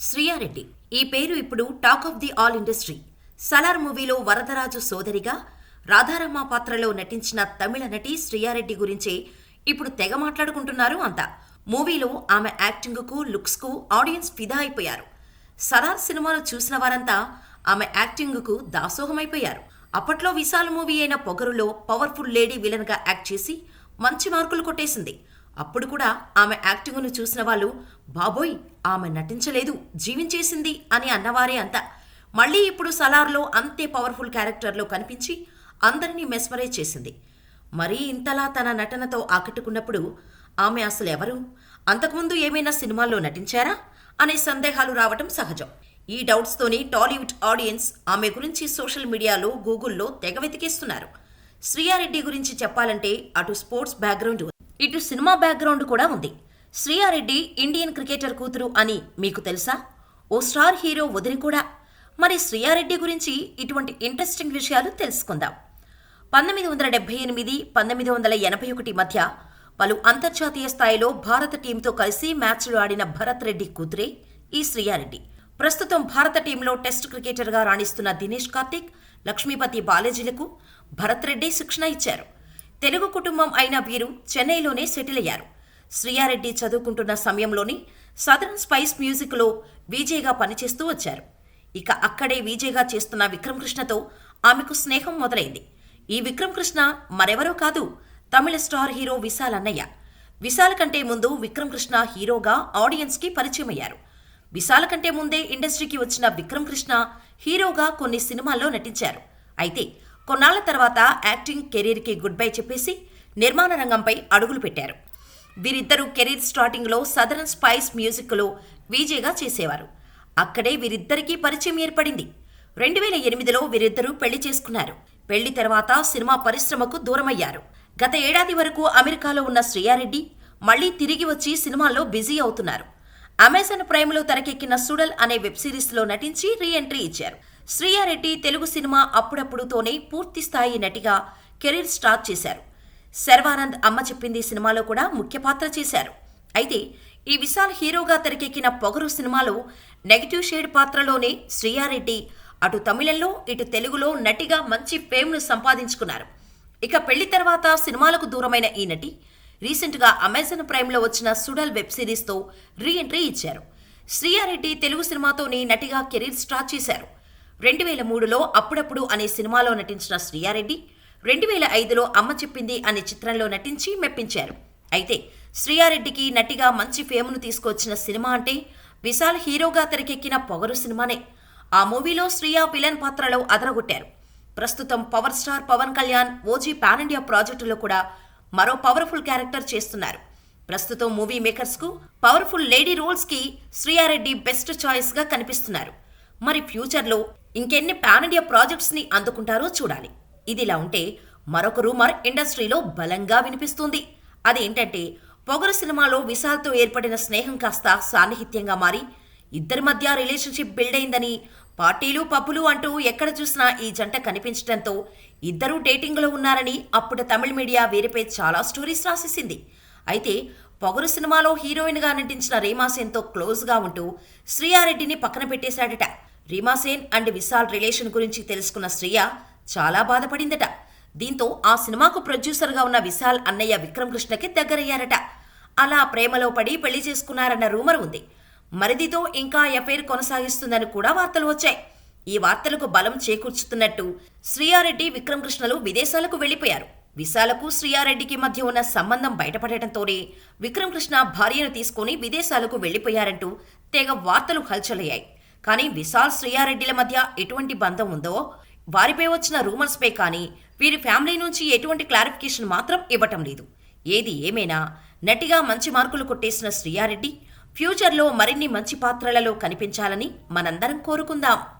శ్రీయారెడ్డి. ఈ పేరు ఇప్పుడు talk of the all industry. Salaar మూవీలో వరదరాజు సోదరిగా రాధారమ్మ పాత్రలో నటించిన తమిళ నటి శ్రీయారెడ్డి గురించే ఇప్పుడు తెగ మాట్లాడుకుంటున్నారు అంతా. మూవీలో ఆమె యాక్టింగ్కు లుక్స్కు ఆడియన్స్ ఫిదా అయిపోయారు. సలార్ సినిమాను చూసిన వారంతా ఆమె యాక్టింగ్కు దాసోహమైపోయారు. అప్పట్లో విశాల్ మూవీ అయిన పొగరులో పవర్ఫుల్ లేడీ విలన్గా యాక్ట్ చేసి మంచి మార్కులు కొట్టేసింది. అప్పుడు కూడా ఆమె యాక్టింగ్ను చూసిన వాళ్ళు బాబోయ్ ఆమె నటించలేదు జీవించేసింది అని అన్నవారే అంతా. మళ్ళీ ఇప్పుడు సలార్లో అంతే పవర్ఫుల్ క్యారెక్టర్లో కనిపించి అందరినీ మెస్మరైజ్ చేసింది. మరీ ఇంతలా తన నటనతో ఆకట్టుకున్నప్పుడు ఆమె అసలు ఎవరు? అంతకుముందు ఏమైనా సినిమాల్లో నటించారా? అనే సందేహాలు రావటం సహజం. ఈ డౌట్స్తోనే టాలీవుడ్ ఆడియన్స్ ఆమె గురించి సోషల్ మీడియాలో గూగుల్లో తెగ వెతికేస్తున్నారు. శ్రీయారెడ్డి గురించి చెప్పాలంటే అటు స్పోర్ట్స్ బ్యాక్గ్రౌండ్ ఇటు సినిమా బ్యాక్గ్రౌండ్ కూడా ఉంది. శ్రీయారెడ్డి ఇండియన్ క్రికెటర్ కూతురు అని మీకు తెలుసా? ఓ స్టార్ హీరో వదిలి కూడా. మరి శ్రీయారెడ్డి గురించి ఇటువంటి ఇంట్రెస్టింగ్ విషయాలు తెలుసుకుందాం. పంతొమ్మిది వందల డెబ్బై ఎనిమిది పంతొమ్మిది వందల ఎనభై ఒకటి మధ్య పలు అంతర్జాతీయ స్థాయిలో భారత టీంతో కలిసి మ్యాచ్లు ఆడిన భరత్ రెడ్డి కూతురే ఈ శ్రీయారెడ్డి. ప్రస్తుతం భారత టీంలో టెస్ట్ క్రికెటర్గా రాణిస్తున్న దినేష్ కార్తిక్ లక్ష్మీపతి బాలాజీలకు భరత్ రెడ్డి శిక్షణ ఇచ్చారు. తెలుగు కుటుంబం అయిన వీరు చెన్నైలోనే సెటిల్ అయ్యారు. శ్రీయారెడ్డి చదువుకుంటున్న సమయంలోనే సదరన్ స్పైస్ మ్యూజిక్లో విజయ్గా పనిచేస్తూ వచ్చారు. ఇక అక్కడే వీజేగా చేస్తున్న విక్రమ్ కృష్ణతో ఆమెకు స్నేహం మొదలైంది. ఈ విక్రమ్ కృష్ణ మరెవరో కాదు తమిళ స్టార్ హీరో విశాల్ అన్నయ్య. విశాల్ కంటే ముందు విక్రమ్ కృష్ణ హీరోగా ఆడియన్స్కి పరిచయమయ్యారు విశాల్ కంటే ముందే ఇండస్ట్రీకి వచ్చిన విక్రమ్ కృష్ణ హీరోగా కొన్ని సినిమాల్లో నటించారు. అయితే కొన్నాళ్ళ తర్వాత యాక్టింగ్ కెరీర్కి గుడ్ బై చెప్పేసి నిర్మాణ రంగంపై అడుగులు పెట్టారు. వీరిద్దరూ కెరీర్ స్టార్టింగ్లో సదరన్ స్పైస్ మ్యూజిక్లో వీజేగా చేసేవారు. అక్కడే వీరిద్దరికీ పరిచయం ఏర్పడింది. రెండు వేల ఎనిమిదిలో వీరిద్దరూ పెళ్ళి చేసుకున్నారు. పెళ్ళి తర్వాత సినిమా పరిశ్రమకు దూరమయ్యారు. గత ఏడాది వరకు అమెరికాలో ఉన్న శ్రీయారెడ్డి మళ్ళీ తిరిగి వచ్చి సినిమాల్లో బిజీ అవుతున్నారు. అమెజాన్ ప్రైమ్లో తెరకెక్కిన సుడల్ అనే వెబ్ సిరీస్లో నటించి రీ ఎంట్రీ ఇచ్చారు. శ్రీయారెడ్డి తెలుగు సినిమా అప్పుడప్పుడుతోనే పూర్తి స్థాయి నటిగా కెరీర్ స్టార్ట్ చేశారు. శర్వానంద్ అమ్మ చెప్పింది సినిమాలో కూడా ముఖ్య పాత్ర చేశారు. అయితే ఈ విశాల్ హీరోగా తెరకెక్కిన పొగరు సినిమాలో నెగటివ్ షేడ్ పాత్రలోనే శ్రీయారెడ్డి అటు తమిళంలో ఇటు తెలుగులో నటిగా మంచి ఫేమ్ను సంపాదించుకున్నారు. ఇక పెళ్ళి తర్వాత సినిమాలకు దూరమైన ఈ నటి రీసెంట్గా అమెజాన్ ప్రైమ్లో వచ్చిన సుడల్ వెబ్ సిరీస్తో రీ ఎంట్రీ ఇచ్చారు. శ్రీయారెడ్డి తెలుగు సినిమాతోని నటిగా కెరీర్ స్టార్ట్ చేశారు. రెండు వేల మూడులో అప్పుడప్పుడు అనే సినిమాలో నటించిన శ్రీయారెడ్డి రెండు వేల ఐదులో అమ్మ చెప్పింది అనే చిత్రంలో నటించి మెప్పించారు. అయితే శ్రీయారెడ్డికి నటిగా మంచి ఫేమ్ను తీసుకొచ్చిన సినిమా అంటే విశాల్ హీరోగా తెరకెక్కిన పొగరు సినిమానే. ఆ మూవీలో శ్రియా విలన్ పాత్రలో అదరగొట్టారు. ప్రస్తుతం power star Pawan Kalyan OG pan India ప్రాజెక్టులో కూడా మరో పవర్ఫుల్ క్యారెక్టర్ చేస్తున్నారు. ప్రస్తుతం మూవీ మేకర్స్కు పవర్ఫుల్ లేడీ రోల్స్కి శ్రీయారెడ్డి బెస్ట్ చాయిస్గా కనిపిస్తున్నారు. మరి ఫ్యూచర్లో ఇంకెన్ని పాన్ ఇండియా ప్రాజెక్ట్స్ని అందుకుంటారో చూడాలి. ఇదిలా ఉంటే మరొక రూమర్ ఇండస్ట్రీలో బలంగా వినిపిస్తుంది. అదేంటంటే పొగరు సినిమాలో విశాల్తో ఏర్పడిన స్నేహం కాస్త సాన్నిహిత్యంగా మారి ఇద్దరి మధ్య రిలేషన్షిప్ బిల్డ్ అయిందని పార్టీలు పప్పులు అంటూ ఎక్కడ చూసినా ఈ జంట కనిపించడంతో ఇద్దరూ డేటింగ్లో ఉన్నారని అప్పుడు తమిళ మీడియా వీరిపై చాలా స్టోరీస్ రాసేసింది. అయితే పొగరు సినిమాలో హీరోయిన్గా నటించిన రీమాసేన్తో క్లోజ్గా ఉంటూ శ్రీయారెడ్డిని పక్కన పెట్టేశాడట. రీమాసేన్ అండ్ విశాల్ రిలేషన్ గురించి తెలుసుకున్న శ్రియ చాలా బాధపడిందట. దీంతో ఆ సినిమాకు ప్రొడ్యూసర్గా ఉన్న విశాల్ అన్నయ్య విక్రమ్ కృష్ణకి దగ్గరయ్యారట. అలా ప్రేమలో పడి పెళ్ళి చేసుకున్నారన్న రూమర్ ఉంది. మరిదితో ఇంకా ఎఫైర్ కొనసాగిస్తుందని కూడా వార్తలు వచ్చాయి. ఈ వార్తలకు బలం చేకూర్చుతున్నట్టు శ్రీయారెడ్డి విక్రమకృష్ణలు విదేశాలకు వెళ్ళిపోయారు. విశాలకు శ్రీయారెడ్డికి మధ్య ఉన్న సంబంధం బయటపడటంతోనే విక్రమకృష్ణ భార్యను తీసుకుని విదేశాలకు వెళ్ళిపోయారంటూ తెగ వార్తలు హల్చలయ్యాయి. కానీ విశాల్ శ్రీయారెడ్డిల మధ్య ఎటువంటి బంధం ఉందో వారిపై వచ్చిన రూమర్స్పై కానీ వీరి ఫ్యామిలీ నుంచి ఎటువంటి క్లారిఫికేషన్ మాత్రం ఇవ్వటం లేదు. ఏది ఏమైనా నటిగా మంచి మార్కులు కొట్టేసిన శ్రీయారెడ్డి ఫ్యూచర్లో మరిన్ని మంచి పాత్రలలో కనిపించాలని మనందరం కోరుకుందాం.